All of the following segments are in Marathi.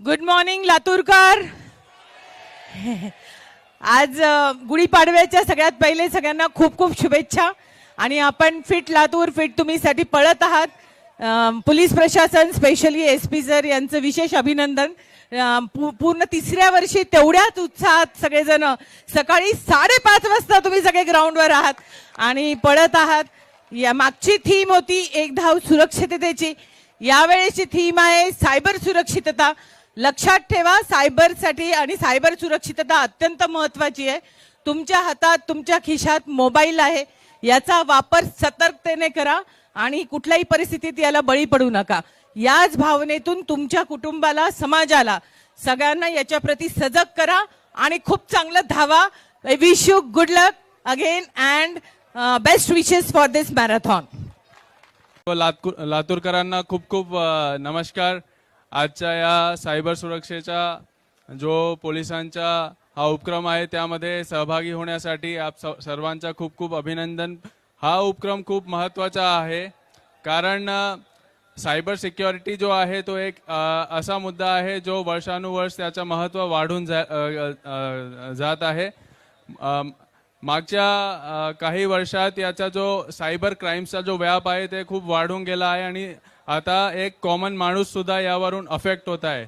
Good morning Laturkar. आज गुढीपाडव्याच्या सगळ्यात पहिले सगळ्यांना खूप खूप शुभेच्छा. आणि आपण फिट लातूर फिट तुम्हीसाठी पळत आहात. पोलीस प्रशासन स्पेशली एस पी सर यांचं विशेष अभिनंदन. पूर्ण तिसऱ्या वर्षी तेवढ्याच उत्साहात सगळेजण सकाळी साडेपाच वाजता तुम्ही सगळे ग्राउंडवर आहात. आणि पळत आहात. या मागची थीम होती एक धाव सुरक्षिततेची. यावेळेची थीम आहे सायबर सुरक्षितता. लक्षात ठेवा सायबरसाठी आणि सायबर सुरक्षितता अत्यंत महत्वाची आहे. तुमच्या हातात तुमच्या खिशात मोबाईल आहे. याचा वापर सतर्कतेने करा आणि कुठल्याही परिस्थितीत याला बळी पडू नका. याच भावनेतून तुमच्या कुटुंबाला समाजाला सगळ्यांना याच्या प्रती सजग करा आणि खूप चांगलं धावा. Wish you good luck again and best wishes for this marathon Latur लातूरकरांना खूप खूप uh, नमस्कार. आजच्या या सायबर सुरक्षेचा जो पोलिसांचा हा उपक्रम आहे त्यामध्ये सहभागी होण्यासाठी आप स- सर्वांचा खूप खूप अभिनंदन. हा उपक्रम खूप महत्त्वाचा आहे कारण सायबर सिक्युरिटी जो आहे तो एक असा मुद्दा आहे जो वर्षानुवर्ष त्याचं महत्त्व वाढून जा जात आहे. मागच्या काही वर्षात याचा जो सायबर क्राईम्सचा जो व्याप आहे ते खूप वाढून गेला आहे आणि आता एक कॉमन माणूस सुद्धा यावरून अफेक्ट होत आहे.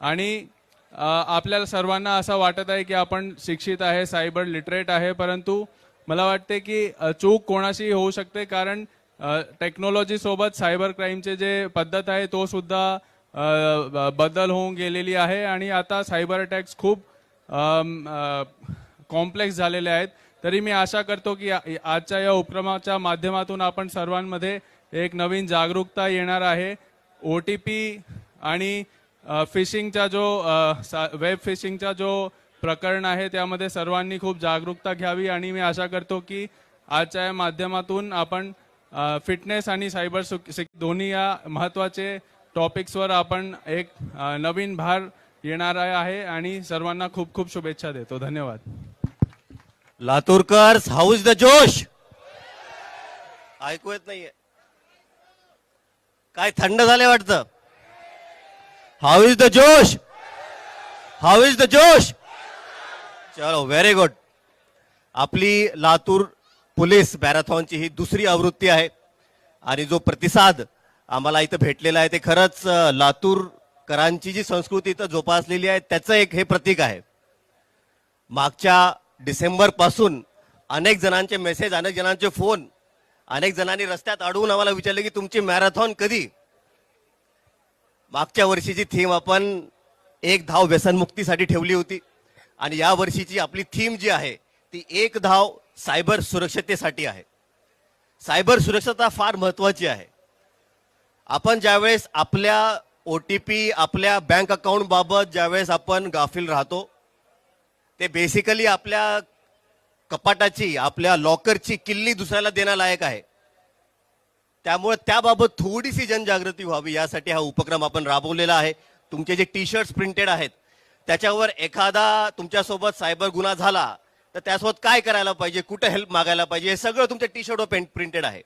आणि आपल्याला सर्वांना असं वाटत आहे की आपण शिक्षित आहे सायबर लिटरेट आहे परंतु मला वाटते की चूक कोणाशी होऊ शकते कारण टेक्नॉलॉजी सोबत सायबर क्राईमचे जे पद्धत आहे तो सुद्धा बदल होऊन गेलेली आहे आणि आता सायबर अटॅक्स खूप कॉम्प्लेक्स झालेले आहेत. तरी मी आशा करतो की आजच्या या उपक्रमाच्या माध्यमातून आपण सर्वांमध्ये एक नवीन जागरूकता येणार आहे. ओ टी पी आणि फिशिंगचा जो वेब फिशिंगचा जो प्रकरण आहे त्यामध्ये सर्वांनी खूप जागरूकता घ्यावी. आणि मी आशा करतो की आजच्या या माध्यमातून आपण फिटनेस आणि सायबर सिक दोन्ही या महत्त्वाचे टॉपिक्सवर आपण एक नवीन भार येणार आहे. आणि सर्वांना खूप खूप शुभेच्छा देतो. धन्यवाद. लातूरकर हाऊ इज द जोश. ऐकू येत नाहीये. काय थंड झाले वाटतं? हाऊ इज द जोश हाऊ इज द जोश चलो व्हेरी गुड आपली लातूर पोलीस मॅरेथॉनची ही दुसरी आवृत्ती आहे. आणि जो प्रतिसाद आम्हाला इथं भेटलेला आहे ते खरंच लातूरकरांची जी संस्कृती इथं जोपासलेली आहे त्याचं एक हे प्रतीक आहे. मागच्या डिसेंबरपासून अनेक जणांचे मेसेज अनेक जणांचे फोन अनेक जणांनी रस्त्यात अडवून आम्हाला विचारलं की तुमची मॅरेथॉन कधी? मागच्या वर्षीची थीम आपण एक धाव व्यसनमुक्तीसाठी ठेवली होती. आणि या वर्षीची आपली थीम जी आहे ती एक धाव सायबर सुरक्षतेसाठी आहे. सायबर सुरक्षता फार महत्वाची आहे. आपण ज्यावेळेस आपल्या ओ टी पी आपल्या बँक अकाउंटबाबत ज्यावेळेस आपण गाफील राहतो ते बेसिकली आपल्या कपाटाची आपल्या लॉकरची किल्ली दुसऱ्याला देण्यालायक आहे. त्यामुळे त्याबाबत थोडीशी जनजागृती व्हावी यासाठी हा उपक्रम आपण राबवलेला आहे. तुमचे जे टी शर्ट्स प्रिंटेड आहेत त्याच्यावर एखादा तुमच्यासोबत सायबर गुन्हा झाला तर त्यासोबत काय करायला पाहिजे कुठं हेल्प मागायला पाहिजे हे सगळं तुमच्या टी शर्टवर प्रिंटेड आहे.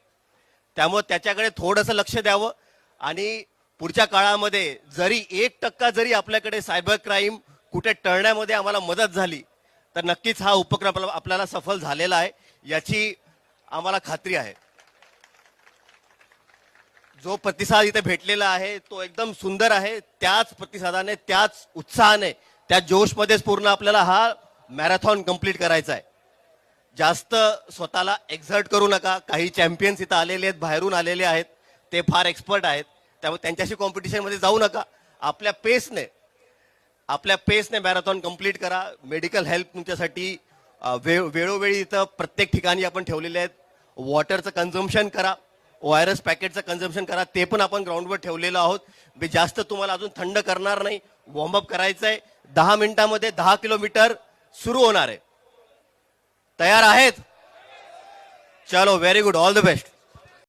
त्यामुळे त्याच्याकडे थोडंसं लक्ष द्यावं आणि पुढच्या काळामध्ये जरी एक टक्का जरी आपल्याकडे सायबर क्राईम कुठे टळण्यामध्ये आम्हाला मदत झाली तर नक्कीच हा उपक्रम आपल्याला सफल झालेला आहे याची आम्हाला खात्री आहे. जो प्रतिसाद इथे भेटलेला आहे तो एकदम सुंदर आहे. त्याच प्रतिसादाने त्याच उत्साहाने त्या जोशमध्येच पूर्ण आपल्याला हा मॅरेथॉन कंप्लीट करायचा आहे. जास्त स्वतःला एक्झर्ट करू नका. काही चॅम्पियन्स इथं आलेले आहेत बाहेरून आलेले आहेत. ते फार एक्सपर्ट आहेत. त्यामुळे त्यांच्याशी कॉम्पिटिशनमध्ये जाऊ नका. आपल्या पेसने आपल्या पेसने मॅरेथॉन कंप्लीट करा. मेडिकल हेल्प तुमच्यासाठी वे वेळोवेळी इथं प्रत्येक ठिकाणी आपण ठेवलेले आहेत. वॉटरचं कन्झम्पन करा. ओ आर एस पॅकेटचं कन्झम्पन करा. ते पण आपण ग्राउंडवर ठेवलेलं आहोत. मी जास्त तुम्हाला अजून थंड करणार नाही. वॉर्मअप करायचं आहे दहा मिनिटामध्ये दहा किलोमीटर सुरू होणार आहे. तयार आहेत? चलो very good all the best